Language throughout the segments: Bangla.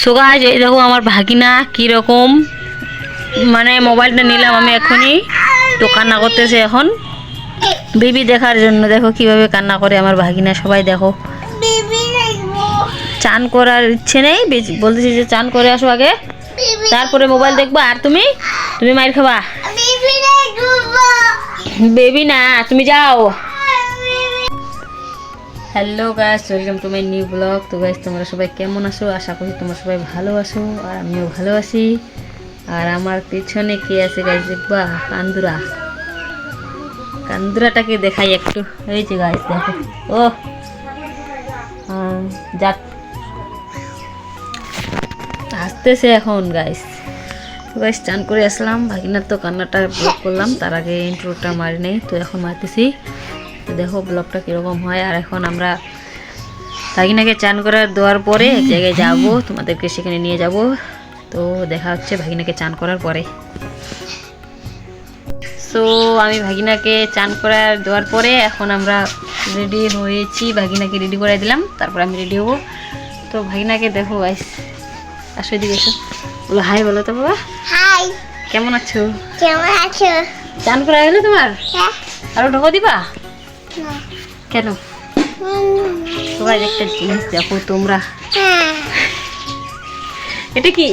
সো গাইজ এই দেখো আমার ভাগিনা কীরকম মানে মোবাইলটা নিলাম আমি এখনই। তো কান্না করতেছে এখন। বেবি দেখার জন্য দেখো কীভাবে কান্না করে আমার ভাগিনা সবাই দেখো। চান করার ইচ্ছে নেই। বলতেছি যে চান করে আসো আগে। তারপরে মোবাইল দেখবা। আর তুমি? তুমি মাইর খাবা? বেবি না তুমি যাও। Hello guys welcome to my new blog তো গাইস তোমরা সবাই কেমন আছো? আশা করি তোমরা সবাই ভালো আছো আর আমিও ভালো আছি। আর আমার পেছনে কে আছে গাইস দেখবা কান্দুরা। কান্দুরাটাকে দেখাই একটু। এই যে গাইস দেখো। ও যাক। আসতেছে এখন গাইস গাইস চান করে আসলাম। ভাগিনার তো কান্নাটা ব্লগ করলাম। তার আগে ইন্ট্রোটা মারি নেই, তো এখন মারতেছি। তো দেখো ব্লগটা কীরকম হয়। আর এখন আমরা ভাগিনাকে চান করার দেওয়ার পরে এক জায়গায় যাব তোমাদেরকে সেখানে নিয়ে যাব। তো দেখা হচ্ছে ভাগিনাকে চান করার পরে। সো আমি ভাগিনাকে চান করার দেওয়ার পরে এখন আমরা রেডি হয়েছি। ভাগিনাকে রেডি করে দিলাম তারপর আমি রেডি হব। তো ভাগিনাকে দেখো গাইস আসো এদিকে এসো। বলো হাই বলো তো বাবা। হাই কেমন আছো? কেমন আছো? চান করা হলো তোমার? হ্যাঁ। আরও ঢোকো দিবা। কেন? সবাই একটা জিনিস দেখো তোমরা। এটা কি?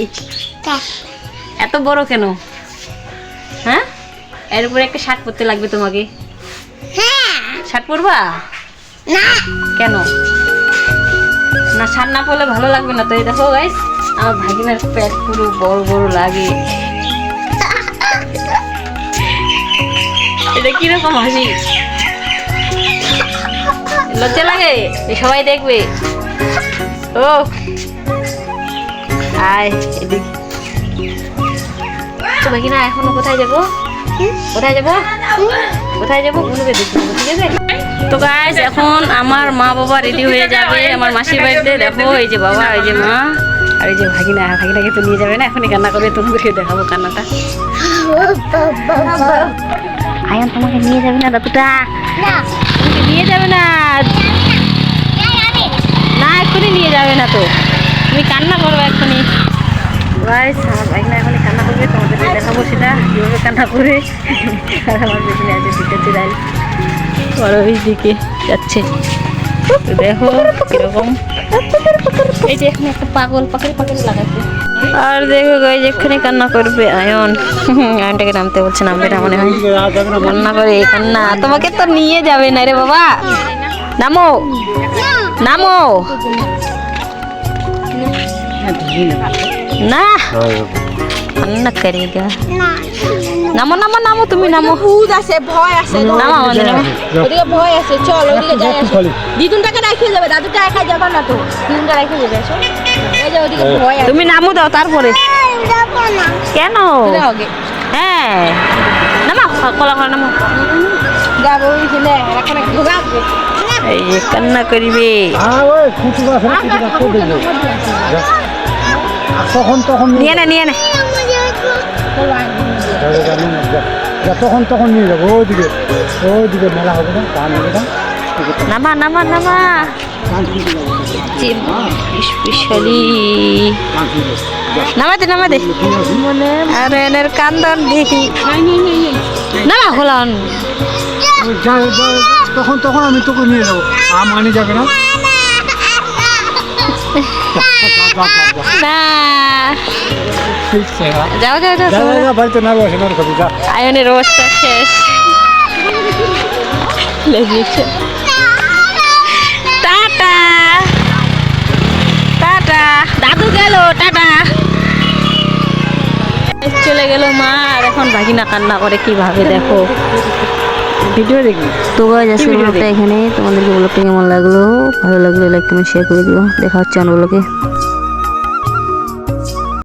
এত বড় কেন? হ্যাঁ? এর উপরে একটা শার্ট পরতে লাগবে তোমাকে। হ্যাঁ শার্ট পরবা? না কেন? না শার্ট না পরলে ভালো লাগবে না তো এই দেখো গাইস আমার ভাগিনার প্যাট পুরো বড় বড় লাগে। এটা কীরকম হাসি? লজ্জা লাগে? সবাই দেখবে। ও। আয় এদিকে। তো ভাগিনা এখনও কোথায় যাব? কোথায় যাব? কোথায় যাব? বলবে দেখতে ঠিক আছে? তো গাইজ এখন আমার মা বাবা রেডি হয়ে যাবে আমার মাসির বাড়িতে। দেখো এই যে বাবা এই যে মা আর এই যে ভাগিনা। ভাগিনাকে তো নিয়ে যাবে না এখনই কান্না করবে তোমাদেরকে দেখাবো কান্নাটা। আয়ান তোমাকে নিয়ে যাবে না দাদুটা? না। তোমাকে নিয়ে যাবে না। না এক্ষুনি নিয়ে যাবে না তো। তুমি কান্না করবে এক্ষুনি। গাইস আমার না এখনই কান্না করবে তোমাদেরকে দেখাবো সেটা কীভাবে কান্না করে। আর আমার পেছনে আছে দুটো চিরাই বড় ওই দিকে যাচ্ছে। দেখো কীরকম। এই যে এখানে একটা পাগল পাখি পাখি লাগাচ্ছে আর দেখো গাই এখানে কান্না করবে আয়ন। আয়নটাকে নামতে বলছে নামবে না মনে হয়। কান্না করে কান্না। তোমাকে তো নিয়ে যাবে না রে বাবা। নামো। নামো। না। কান্না করেগা। নামো নামো নামো তুমি নামো ভূত আছে ভয় আছে নামো আমাদের নামো ওদিকে ভয় আছে চল ওদিকে যাই আসো দিদুনটাকে রাখিয়ে যাবে দাদুটা একা যাবে না তো দিদুনটা রাখিয়ে যাবে আসো এই যে ওদিকে ভয় আছে তুমি নামো দাও তারপরে কেন হ্যাঁ নামো কলা কলা নামো যাব ওইখানে এখন ঘুরাবে এই যে কান্না করিবে তখন তখন নিয়ে নে নিয়ে নে তখন তখন নিয়ে যাব। ওইদিকে ওইদিকে মেলা হবে না? হবে না? নামা নামা নামা। স্পেশালি। নামাতে নামাতে আর এনের কান্দন দেখি যা- তখন তখন আমি তোকে নিয়ে যাব। আম যাবে না? না। যাও যাও যাও না বসে না খাবি যা আয়নের অবস্থা শেষ লেগেছে টাটা। টাটা। দাদু গেল টাটা চলে গেল মা আর এখন ভাগিনা কান্না করে কীভাবে দেখো ভিডিও দেখবি তো গাইজ আজকে ব্লগটা এখানে তোমাদেরকে ব্লগটা কেমন লাগল ভালো লাগলে লাইক কমেন্ট শেয়ার করে দিও দেখা হচ্ছে অন্য ব্লগে